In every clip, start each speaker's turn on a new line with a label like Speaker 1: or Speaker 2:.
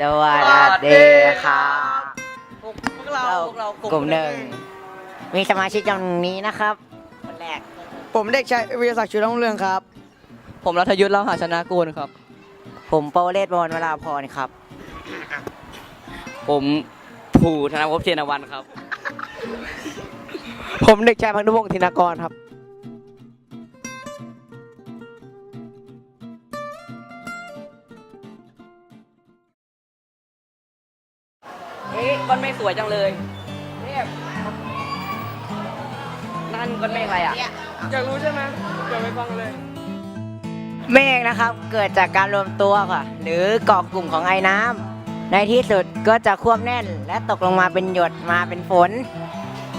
Speaker 1: สวัสดีครับ
Speaker 2: พวกเราพวกเรา
Speaker 1: กลุ่มหนึ่งมีสมาชิกตรงนี้นะครับคนแรก
Speaker 2: ผมเด็กชายวิทยาศักดิ์ชุรุ่งเรืองครับ ผมรัฐยุทธ์เล่าหาชนะกูลครับ
Speaker 1: ผมโปเลศบอลวราพรครับ
Speaker 3: ผมภูธนภพเจนวันครับ
Speaker 2: ผมเด็กชายพันธุพงศ์ธินากรครับ
Speaker 3: ก้อนเมฆสวยจังเลยเนี่ยนั่นก้อนเมฆอะไรอะ
Speaker 2: อยากรู้ใช่ไหมอยากไปฟังเลย
Speaker 1: เมฆนะครับเกิดจากการรวมตัวค่ะ หรือเกาะกลุ่มของไอ้น้ำในที่สุดก็จะควบแน่น และตกลงมาเป็นหยดมาเป็นฝน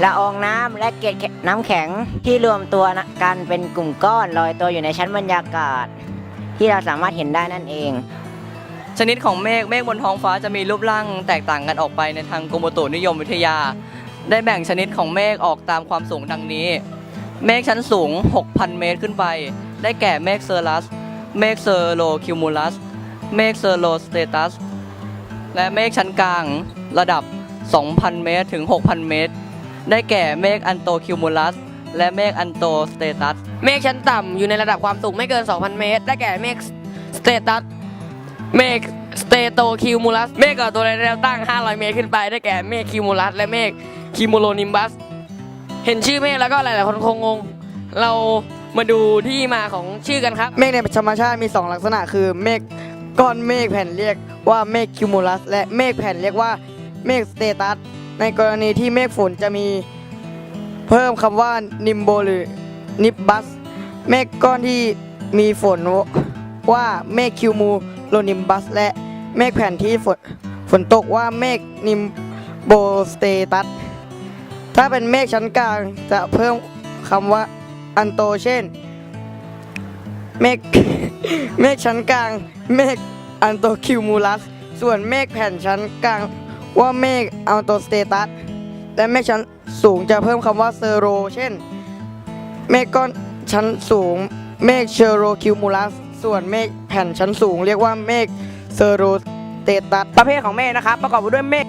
Speaker 1: ละอองน้ำและเกล็ดน้ำแข็งที่รวมตัวกันเป็นกลุ่มก้อนลอยตัวอยู่ในชั้นบรรยากาศ ที่เราสามารถเห็นได้นั่นเอง
Speaker 2: ชนิดของเมฆเมฆบนท้องฟ้าจะมีรูปร่างแตกต่างกันออกไปในทางกรมอุตุนิยมวิทยา ได้แบ่งชนิดของเมฆออกตามความสูงดังนี้ เมฆชั้นสูง 6,000 เมตรขึ้นไป ได้แก่เมฆเซอร์ลัส เมฆเซอร์โลคิวมูลัส เมฆเซอร์โลสเตตัส และเมฆชั้นกลางระดับ 2,000 เมตรถึง 6,000 เมตร ได้แก่เมฆอันโตคิวมูลัสและเมฆอันโตสเตตัส
Speaker 4: เมฆชั้นต่ำอยู่ในระดับความสูงไม่เกิน 2,000 เมตร ได้แก่เมฆสเตตัส เมฆสเตโตคิวมูลัสเมฆก่อตัวในแนวตั้ง 500 เมตรขึ้นไปได้แก่เมฆคิวมูลัสและเมฆคิมูโลนิมบัส เห็นชื่อเมฆแล้วก็หลาย ๆ คนคงงง เรามาดูที่มาของชื่อกันครับ
Speaker 5: เมฆในธรรมชาติมี 2 ลักษณะคือเมฆก้อนเมฆแผ่นเรียกว่าเมฆคิวมูลัสและเมฆแผ่นเรียกว่าเมฆสเตตัสในกรณีที่เมฆฝนจะมีเพิ่มคำว่านิมโบหรือนิบบัส เมฆก้อนที่มีฝน ว่าเมฆคิวมูโลนิมบัส และเมฆแผ่นที่ฝนฝนตกว่าเมฆนิมโบสเตตัส ถ้าเป็นเมฆชั้นกลางจะเพิ่มคำว่าอันโตเช่น เมฆเมฆชั้นกลาง เมฆอันโตคิวมูลัส ส่วนเมฆแผ่นชั้นกลางว่าเมฆอันโตสเตตัส และเมฆชั้นสูงจะเพิ่มคำว่าเซโร เช่น เมฆก้อนชั้นสูง เมฆเชโรคิวมูลัส ส่วนเมฆแผ่นชั้นสูง เรียกว่าเมฆเซโรสเตตัส
Speaker 4: ประเภทของเมฆนะครับ ประกอบไปด้วยเมฆ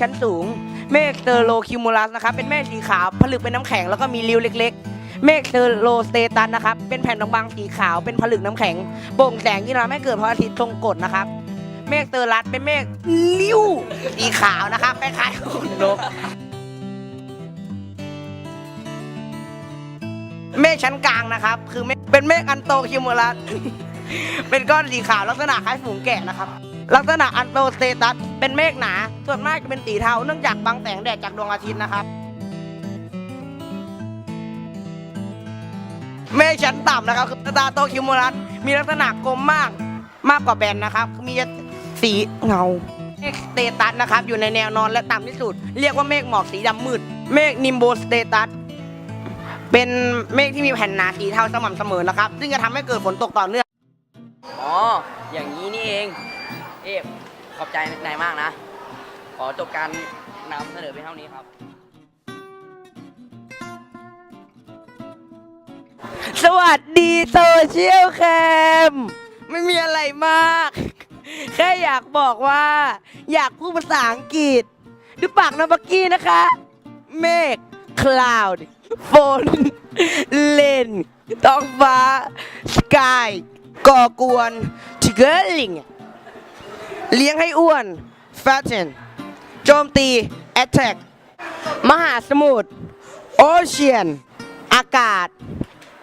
Speaker 4: ชั้นสูง เมฆเซอร์โลคิวมูลัสนะครับ เป็นเมฆสีขาวผลึกเป็นน้ำแข็งแล้วก็มีริ้วเล็ก ๆ เมฆเซอร์โลสเตตัสนะครับ เป็นแผ่นบางๆสีขาวเป็นผลึกน้ำแข็งโปร่งแสงที่ทำให้เกิดพระอาทิตย์ทรงกฎนะครับเมฆเตอร์ลัสเป็นเมฆริ้วสีขาวนะครับคล้ายๆขนนก เมฆชั้นกลางนะครับ คือเมฆเป็นเมฆอันโตคิวมูลัส เป็นก้อนสีขาวลักษณะคล้ายฝูงแกะนะครับ ลักษณะอันโตสเตตัสเป็นเมฆหนา ส่วนมากจะเป็นสีเทาเนื่องจากบังแสงแดดจากดวงอาทิตย์นะครับ เมฆชั้นต่ำนะครับ คือสตาโตคิวมูลัส มีลักษณะกลมมากมากกว่าแบนนะครับ มีสีเงาเมฆสเตตัสนะครับ อยู่ในแนวนอนและต่ำที่สุด เรียกว่าเมฆหมอกสีดำมืด เมฆนิมโบสเตตัส เป็นเมฆที่มีแผ่นหนาสีเทาสม่ำเสมอนะครับ ซึ่งจะทำให้เกิดฝนตกต่อเนื่อง
Speaker 3: อ๋อ อย่างนี้นี่เอง เอ๊ะขอบใจนายมากนะ ขอจบการนำเสนอเพียงเท่านี้ครับ
Speaker 4: สวัสดีโซเชียลแคมไม่มีอะไรมาก แค่อยากบอกว่า อยากพูดภาษาอังกฤษดูปากน้องบักกี้นะคะ เมฆ คลาวด์ฝนเลนท้องฟ้า สกาย ก่อกวนทิเกอร์ลิง เลี้ยงให้อ้วน fatten โจมตี attack มหาสมุทร ocean อากาศ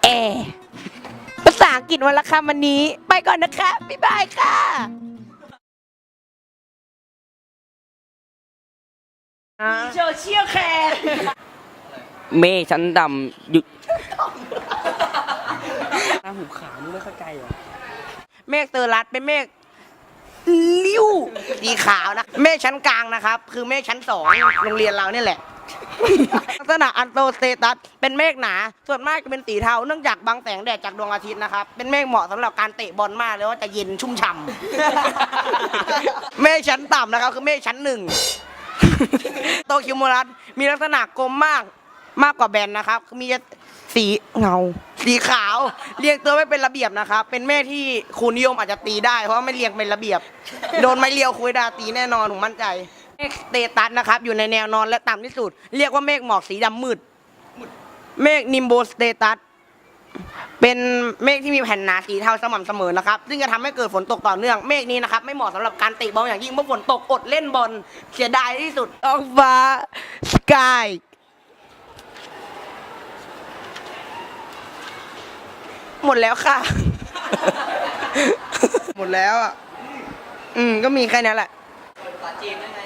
Speaker 4: แอร์ ภาษาอังกฤษวันละคำวันนี้ ไปก่อนนะคะ บ๊ายบายค่ะโซเชียลแคร์
Speaker 3: เมฆชั้นดำอยู่หน้าหูขาวมึงไม่เข้าใจเหรอ
Speaker 4: เมฆเตอร์ลัดเป็นเมฆลิ้วสีขาวนะ เมฆชั้นกลางนะครับ คือเมฆชั้นสองโรงเรียนเราเนี่ยแหละ ลักษณะอันโตสเตตัสเป็นเมฆหนา ส่วนมากจะเป็นสีเทาเนื่องจากบังแสงแดดจากดวงอาทิตย์นะครับ เป็นเมฆเหมาะสำหรับการเตะบอลมากเลยว่าจะเย็นชุ่มฉ่ำ เมฆชั้นต่ำนะครับ คือเมฆชั้นหนึ่ง โตคิวมูรัสมีลักษณะกลมมาก มากกว่าแบนนะครับ มีสีเงา สีขาว เรียงตัวไม่เป็นระเบียบนะครับ เป็นเมฆที่ครูนิยมอาจจะตีได้ เพราะว่าไม่เรียงเป็นระเบียบ โดนไม้เรียวคุยดาตีแน่นอนผมมั่นใจเมฆสเตตัสนะครับ อยู่ในแนวนอนและต่ำที่สุด เรียกว่าเมฆหมอกสีดำมืด เมฆนิมโบสเตตัส เป็นเมฆที่มีแผ่นหนาสีเทาสม่ำเสมอนะครับ ซึ่งจะทำให้เกิดฝนตกต่อเนื่อง เมฆนี้นะครับ ไม่เหมาะสำหรับการเตะบอลอย่างยิ่งเมื่อฝนตกอดเล่นบอลเสียดายที่สุดท้องฟ้าสกาย หมดแล้วค่ะ หมดแล้วอะ อืม ก็มีแค่นั้นแหละ
Speaker 2: ภาษาจีนได้ไหม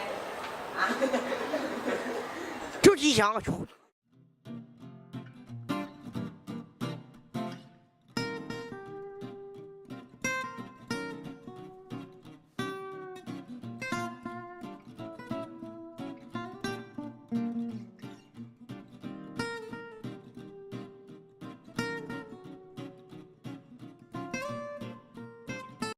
Speaker 4: ทุกที่ช่องก็ชุด